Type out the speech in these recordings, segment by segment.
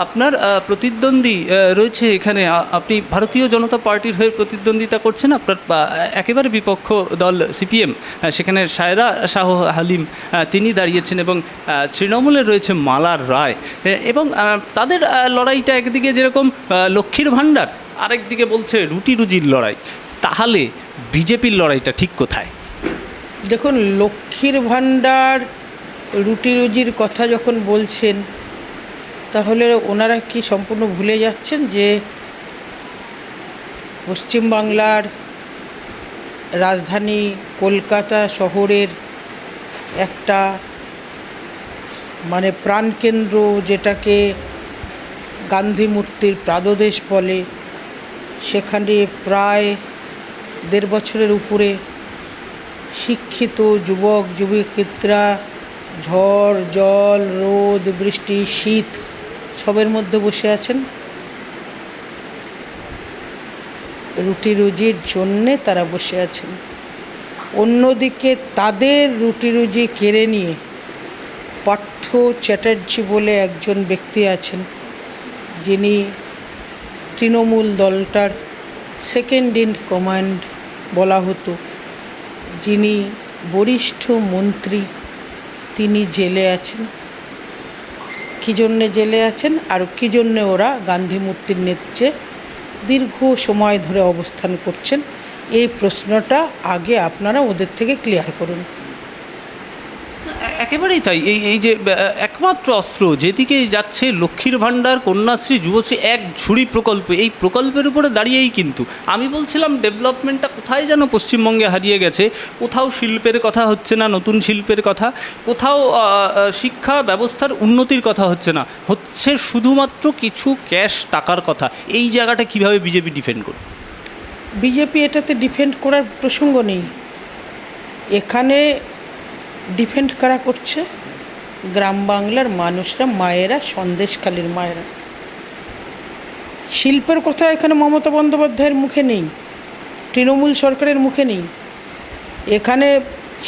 আপনার প্রতিদ্বন্দ্বী রয়েছে এখানে। আপনি ভারতীয় জনতা পার্টির হয়ে প্রতিদ্বন্দ্বিতা করছেন। আপনার একেবারে বিপক্ষ দল সিপিএম সেখানে সায়রা শাহ হালিম তিনি দাঁড়িয়েছেন এবং তৃণমূলে রয়েছে মালার রায়। এবং তাদের লড়াইটা একদিকে যেরকম লক্ষ্মীর ভাণ্ডার, আরেকদিকে বলছে রুটি রুজির লড়াই। তাহলে বিজেপির লড়াইটা ঠিক কোথায়? দেখুন, লক্ষ্মীর ভাণ্ডার, রুটি রুজির কথা যখন বলছেন তাহলে ওনারা কি সম্পূর্ণ ভুলে যাচ্ছেন যে পশ্চিমবাংলার রাজধানী কলকাতা শহরের একটা মানে প্রাণকেন্দ্র যেটাকে গান্ধী মূর্তির প্রাদদেশ বলে, সেখানে প্রায় দেড় বছরের উপরে শিক্ষিত যুবক যুবকরা ঝড়, জল, রোদ, বৃষ্টি, শীত সবের মধ্যে বসে আছেন। রুটি রুজির জন্যে তারা বসে আছেন। অন্যদিকে তাদের রুটি রুজি কেড়ে নিয়ে পার্থ চ্যাটার্জি বলে একজন ব্যক্তি আছেন, যিনি তৃণমূল দলটার সেকেন্ড ইন কমান্ড বলা হতো। যিনি বরিষ্ঠ মন্ত্রী, তিনি জেলে আছেন। কী জন্যে জেলে আছেন আর কী জন্যে ওরা গান্ধী মূর্তির নেত্রে দীর্ঘ সময় ধরে অবস্থান করছেন? এই প্রশ্নটা আগে আপনারা ওদের থেকে ক্লিয়ার করুন। একেবারেই তাই। এই এই যে একমাত্র অস্ত্র যেদিকে যাচ্ছে লক্ষ্মীর ভাণ্ডার, কন্যাশ্রী, যুবশ্রী, এক ঝুড়ি প্রকল্প। এই প্রকল্পের উপরে দাঁড়িয়েই কিন্তু। আমি বলছিলাম ডেভেলপমেন্টটা কোথায় যেন পশ্চিমবঙ্গে হারিয়ে গেছে? কোথাও শিল্পের কথা হচ্ছে না, নতুন শিল্পের কথা। কোথাও শিক্ষা ব্যবস্থার উন্নতির কথা হচ্ছে না। হচ্ছে শুধুমাত্র কিছু ক্যাশ টাকার কথা। এই জায়গাটা কীভাবে বিজেপি ডিফেন্ড করবে? বিজেপি এটাতে ডিফেন্ড করার প্রসঙ্গ নেই। এখানে ডিফেন্ড করা করছে? গ্রাম বাংলার মানুষরা, মায়েরা, সন্দেশখালীর মায়েরা। শিল্পের কথা এখানে মমতা বন্দ্যোপাধ্যায়ের মুখে নেই, তৃণমূল সরকারের মুখে নেই, এখানে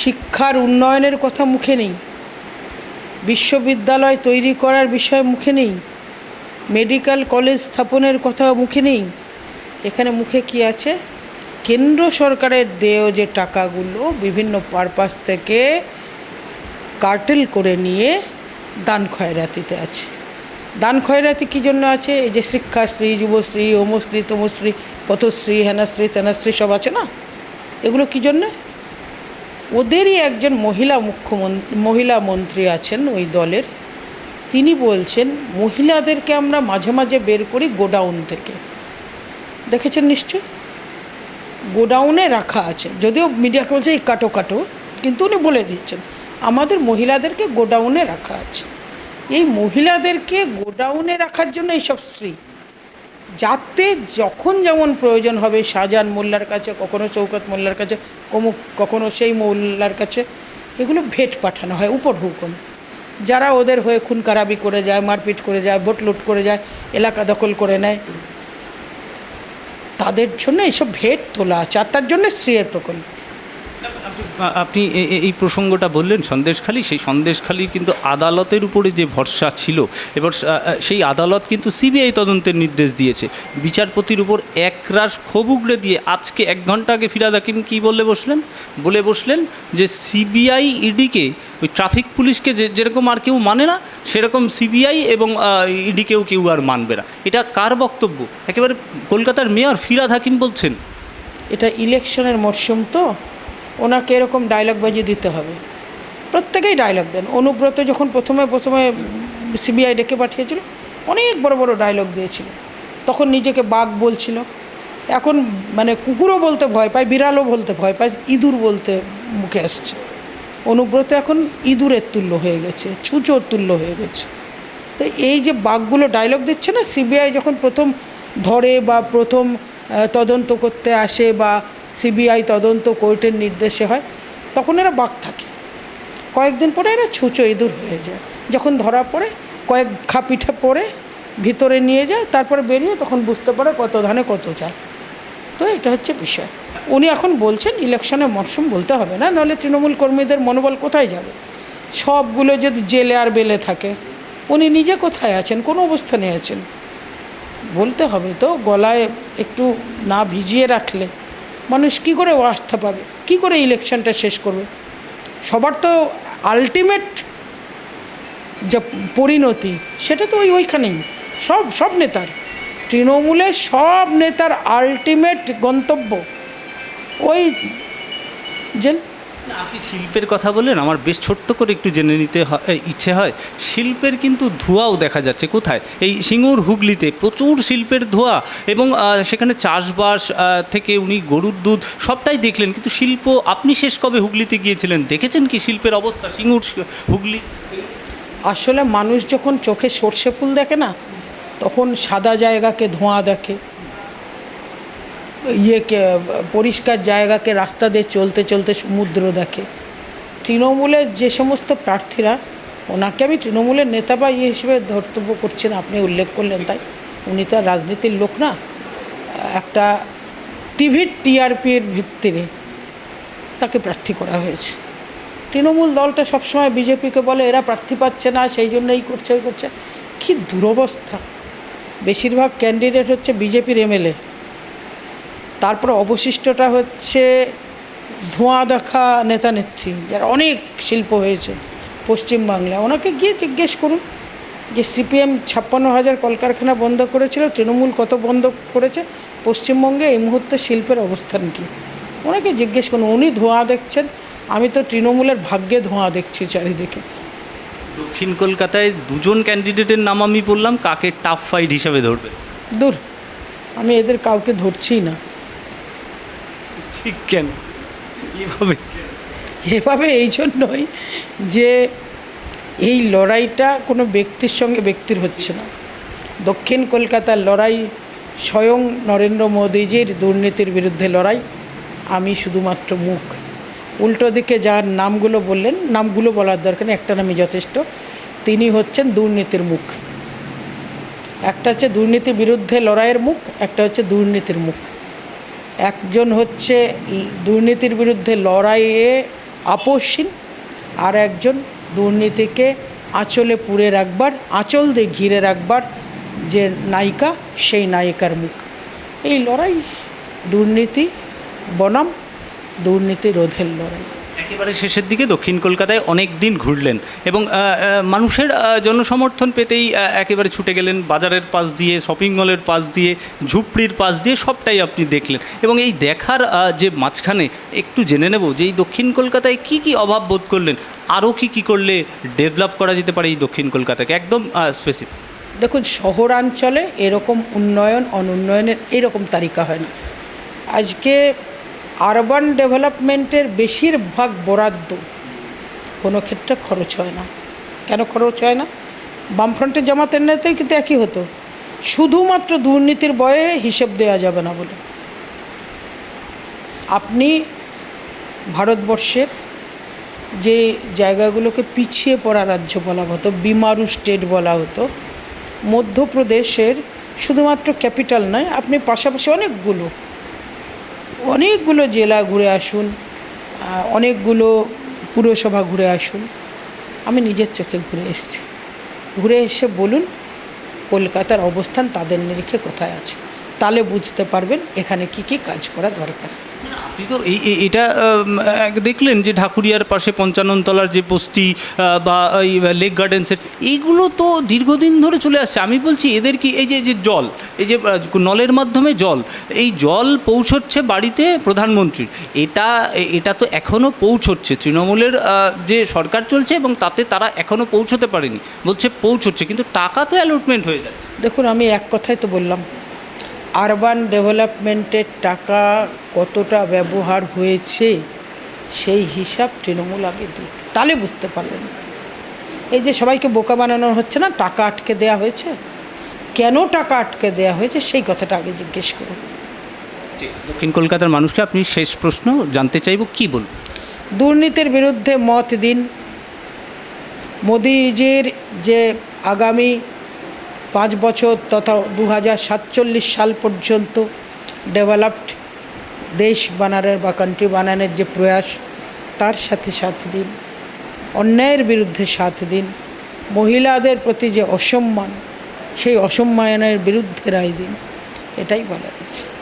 শিক্ষার উন্নয়নের কথা মুখে নেই, বিশ্ববিদ্যালয় তৈরি করার বিষয়ে মুখে নেই, মেডিকেল কলেজ স্থাপনের কথা মুখে নেই, এখানে মুখে কি আছে? কেন্দ্র সরকারের দেয় যে টাকাগুলো বিভিন্ন পারপাস থেকে কার্টেল করে নিয়ে দান খয়রাতিতে আছে। দান খয়রাতি কী জন্য আছে? এই যে শিক্ষাশ্রী যুবশ্রী অমশ্রী তমশ্রী, পথশ্রী, হেনাশ্রী, তেনাশ্রী সব আছে না? এগুলো কী জন্যে? ওদেরই একজন মহিলা মুখ্যমন্ত্রী, মহিলা মন্ত্রী আছেন ওই দলের। তিনি বলছেন, মহিলাদেরকে আমরা মাঝে মাঝে বের করি গোডাউন থেকে। দেখেছেন নিশ্চয় গোডাউনে রাখা আছে। যদিও মিডিয়াকে বলছে এই কাটো কাটো, কিন্তু উনি বলে দিয়েছেন। আমাদের মহিলাদেরকে গোডাউনে রাখা আছে। এই মহিলাদেরকে গোডাউনে রাখার জন্য এইসব স্ত্রী। যাতে যখন যেমন প্রয়োজন হবে শাহজাহান মোল্লার কাছে, কখনো শৌকত মোল্লার কাছে কমুক কখনো সেই মোল্লার কাছে, এগুলো ভেট পাঠানো হয় উপর হুকুম যারা ওদের হয়ে খুন খারাপি করে যায়, মারপিট করে যায় ভোট লুট করে যায়, এলাকা দখল করে নেয়, তাদের জন্য এইসব ভেট তোলা আছে। আর তার জন্য স্ত্রীর প্রকল্প। আপনি এই প্রসঙ্গটা বললেন সন্দেশখালী, সেই সন্দেশখালীর কিন্তু আদালতের উপরে যে ভরসা ছিল, এবার সেই আদালত কিন্তু সিবিআই তদন্তের নির্দেশ দিয়েছে। বিচারপতির উপর একরাশ ক্ষোভ উগড়ে দিয়ে আজকে এক ঘণ্টা আগে ফিরাদ হাকিম কী বলে বসলেন? বলে বসলেন যে সিবিআই ইডিকে, ওই ট্রাফিক পুলিশকে যে, যেরকম আর কেউ মানে না, সেরকম সিবিআই এবং ইডিকেও কেউ আর মানবে না। এটা কার বক্তব্য? একেবারে কলকাতার মেয়র ফিরাদ হাকিম বলছেন। এটা ইলেকশনের মরশুম তো। ওনাকে এরকম ডায়লগ বাজিয়ে দিতে হবে। প্রত্যেকেই ডায়লগ দেন। অনুব্রত যখন প্রথমে প্রথমে সিবিআই ডেকে পাঠিয়েছিল, অনেক বড় বড় ডায়লগ দিয়েছিল। তখন নিজেকে বাঘ বলছিল। এখন মানে কুকুরও বলতে ভয় পায়, বিড়ালও বলতে ভয় পায়, ইঁদুর বলতে মুখে আসছে। অনুব্রত এখন ইঁদুরের তুল্য হয়ে গেছে, ছুঁচোর তুল্য হয়ে গেছে। তো এই যে বাঘগুলো ডায়লগ দিচ্ছে না সিবিআই যখন প্রথম ধরে বা প্রথম তদন্ত করতে আসে বা সিবিআই তদন্ত কোর্টের নির্দেশে হয়, তখন এরা বাঘ থাকে। কয়েকদিন পরে এরা ছুঁচো ইঁদুর হয়ে যায়। যখন ধরা পড়ে, কয়েক খা পিঠে পড়ে, ভিতরে নিয়ে যায়, তারপরে বেরিয়ে তখন বুঝতে পারে কত ধানে কত চাল। তো এটা হচ্ছে বিষয়। উনি এখন বলছেন ইলেকশনের মরশুম বলতে হবে না, নাহলে তৃণমূল কর্মীদের মনোবল কোথায় যাবে? সবগুলো যদি জেলে আর বেলে থাকে, উনি নিজে কোথায় আছেন? কোন অবস্থানে আছেন। বলতে হবে তো, গলায় একটু না ভিজিয়ে রাখলে মানুষ কি করে আস্থা পাবে? কি করে ইলেকশনটা শেষ করবে? সবার তো আলটিমেট যে পরিণতি, সেটা তো ওই ওইখানেই। সব সব নেতার। তৃণমূলে সব নেতার আলটিমেট গন্তব্য ওই জেল। আপনি শিল্পের কথা বললেন, আমার বেশ ছোট্ট করে একটু জেনে নিতে ইচ্ছে হয়। শিল্পের কিন্তু ধোঁয়াও দেখা যাচ্ছে কোথায়? এই সিঙ্গুর হুগলিতে প্রচুর শিল্পের ধোঁয়া এবং সেখানে চাষবাস থেকে উনি গরুর দুধ সবটাই দেখলেন। কিন্তু শিল্প, আপনি শেষ কবে হুগলিতে গিয়েছিলেন? দেখেছেন কি শিল্পের অবস্থা সিঙ্গুর হুগলি? আসলে মানুষ যখন চোখে সর্ষে ফুল দেখে না, তখন সাদা জায়গাকে ধোঁয়া দেখে। ইয়েকে পরিষ্কার জায়গাকে রাস্তা দিয়ে চলতে চলতে সমুদ্র দেখে। তৃণমূলের যে সমস্ত প্রার্থীরা, ওনাকে আমি তৃণমূলের নেতা বা ইয়ে হিসেবে ধর্তব্য করছেন, আপনি উল্লেখ করলেন তাই। উনি তো রাজনীতির লোক না। একটা টিভির টিআরপির ভিত্তিতে তাকে প্রার্থী করা হয়েছে। তৃণমূল দলটা সবসময় বিজেপিকে বলে, এরা প্রার্থী পাচ্ছে না, সেই জন্য এই করছে, ওই করছে। কী দুরবস্থা। বেশিরভাগ ক্যান্ডিডেট হচ্ছে বিজেপির এমএলএ। তারপর অবশিষ্টটা হচ্ছে ধোঁয়া দেখা নেতা নেত্রী যারা অনেক শিল্প হয়েছে পশ্চিমবাংলায় ওনাকে গিয়ে জিজ্ঞেস করুন যে সিপিএম ছাপ্পান্ন হাজার কলকারখানা বন্ধ করেছিল তৃণমূল কত বন্ধ করেছে পশ্চিমবঙ্গে এই মুহূর্তে শিল্পের অবস্থান কী? ওনাকে জিজ্ঞেস করুন উনি ধোঁয়া দেখছেন আমি তো তৃণমূলের ভাগ্যে ধোঁয়া দেখছি চারিদিকে। দক্ষিণ কলকাতায় দুজন ক্যান্ডিডেটের নাম আমি বললাম কাকে টাফ ফাইট হিসাবে ধরবে? দূর আমি এদের কাউকে ধরছিই না। ঠিক কেন? এভাবে এভাবে এই জন্যই যে এই লড়াইটা কোনো ব্যক্তির সঙ্গে ব্যক্তির হচ্ছে না। দক্ষিণ কলকাতার লড়াই স্বয়ং নরেন্দ্র মোদীজির দুর্নীতির বিরুদ্ধে লড়াই আমি শুধুমাত্র মুখ। উল্টো দিকে যার নামগুলো বললেন নামগুলো বলার দরকার নেই একটা নামই যথেষ্ট। তিনি হচ্ছেন দুর্নীতির মুখ। একটা হচ্ছে দুর্নীতির বিরুদ্ধে লড়াইয়ের মুখ একটা হচ্ছে দুর্নীতির মুখ। একজন হচ্ছে দুর্নীতির বিরুদ্ধে লড়াইয়ে আপোষহীন, আর একজন দুর্নীতিকে আঁচলে পুড়ে রাখবার আঁচল দিয়ে ঘিরে রাখবার যে নায়িকা, সেই নায়িকার মুখ। এই লড়াই দুর্নীতি বনাম, দুর্নীতি রোধের লড়াই। একেবারে শেষের দিকে দক্ষিণ কলকাতায় অনেক দিন ঘুরলেন এবং মানুষের জনসমর্থন পেতেই একেবারে ছুটে গেলেন বাজারের পাশ দিয়ে শপিং মলের পাশ দিয়ে, ঝুপড়ির পাশ দিয়ে সবটাই আপনি দেখলেন। এবং এই দেখার যে মাঝখানে, একটু জেনে নেব যে এই দক্ষিণ কলকাতায় কি কি অভাব বোধ করলেন? আরও কি কি করলে ডেভেলপ করা যেতে পারে এই দক্ষিণ কলকাতাকে? একদম স্পেসিফিক দেখুন, শহরাঞ্চলে এরকম উন্নয়ন অনুন্নয়নের এরকম তালিকা হয় না আজকে আরবান ডেভেলপমেন্টের বেশিরভাগ বরাদ্দ কোনো ক্ষেত্রে খরচ হয় না। কেন খরচ হয় না? বামফ্রন্টের জামাতের নেতাই কিন্তু একই হতো। শুধুমাত্র দুর্নীতির বয়ে হিসেব দেওয়া যাবে না বলে। আপনি ভারতবর্ষের যে জায়গাগুলোকে পিছিয়ে পড়া রাজ্য বলা হতো, বিমারু স্টেট বলা হতো, মধ্যপ্রদেশের শুধুমাত্র ক্যাপিটাল নয়, আপনি পাশাপাশি অনেকগুলো অনেকগুলো জেলা ঘুরে আসুন অনেকগুলো পুরসভা ঘুরে আসুন। আমি নিজের চোখে ঘুরে এসেছি। ঘুরে এসে বলুন, কলকাতার অবস্থান তাদের নিরিখে কোথায় আছে? তাহলে বুঝতে পারবেন এখানে কি কি কাজ করা দরকার। আপনি তো এই এটা দেখলেন যে ঢাকুরিয়ার পাশে পঞ্চাননতলার যে বস্তি বা এই লেক গার্ডেন্সের এইগুলো তো দীর্ঘদিন ধরে চলে আসছে। আমি বলছি, এদের কি এই যে যে জল, এই যে নলের মাধ্যমে জল, এই জল পৌঁছচ্ছে বাড়িতে প্রধানমন্ত্রীর। এটা এটা তো এখনও পৌঁছচ্ছে। তৃণমূলের যে সরকার চলছে এবং তাতে তারা এখনও পৌঁছতে পারেনি। বলছে পৌঁছচ্ছে, কিন্তু টাকা তো অ্যালটমেন্ট হয়ে যায় দেখুন, আমি এক কথাই তো বললাম আরবান ডেভেলপমেন্টের টাকা কতটা ব্যবহার হয়েছে সেই হিসাব তৃণমূল আগে দিক। তাহলে বুঝতে পারলেন। এই যে সবাইকে বোকা বানানো হচ্ছে না টাকা আটকে দেয়া হয়েছে? কেন টাকা আটকে দেয়া হয়েছে সেই কথাটা আগে জিজ্ঞেস করুন। দক্ষিণ কলকাতার মানুষকে আপনি শেষ প্রশ্ন জানতে চাইব কি বলবেন দুর্নীতির বিরুদ্ধে মত দিন। মোদিজির যে আগামী পাঁচ বছর তথা দু হাজার সাতচল্লিশ সাল পর্যন্ত ডেভেলপড দেশ বানানোর বা কান্ট্রি বানানোর যে প্রয়াস, তার সাথে সাথ দিন, অন্যায়ের বিরুদ্ধে সাথ দিন, মহিলাদের প্রতি যে অসম্মান, সেই অসম্মানের বিরুদ্ধে রায় দিন, এটাই বলা আছে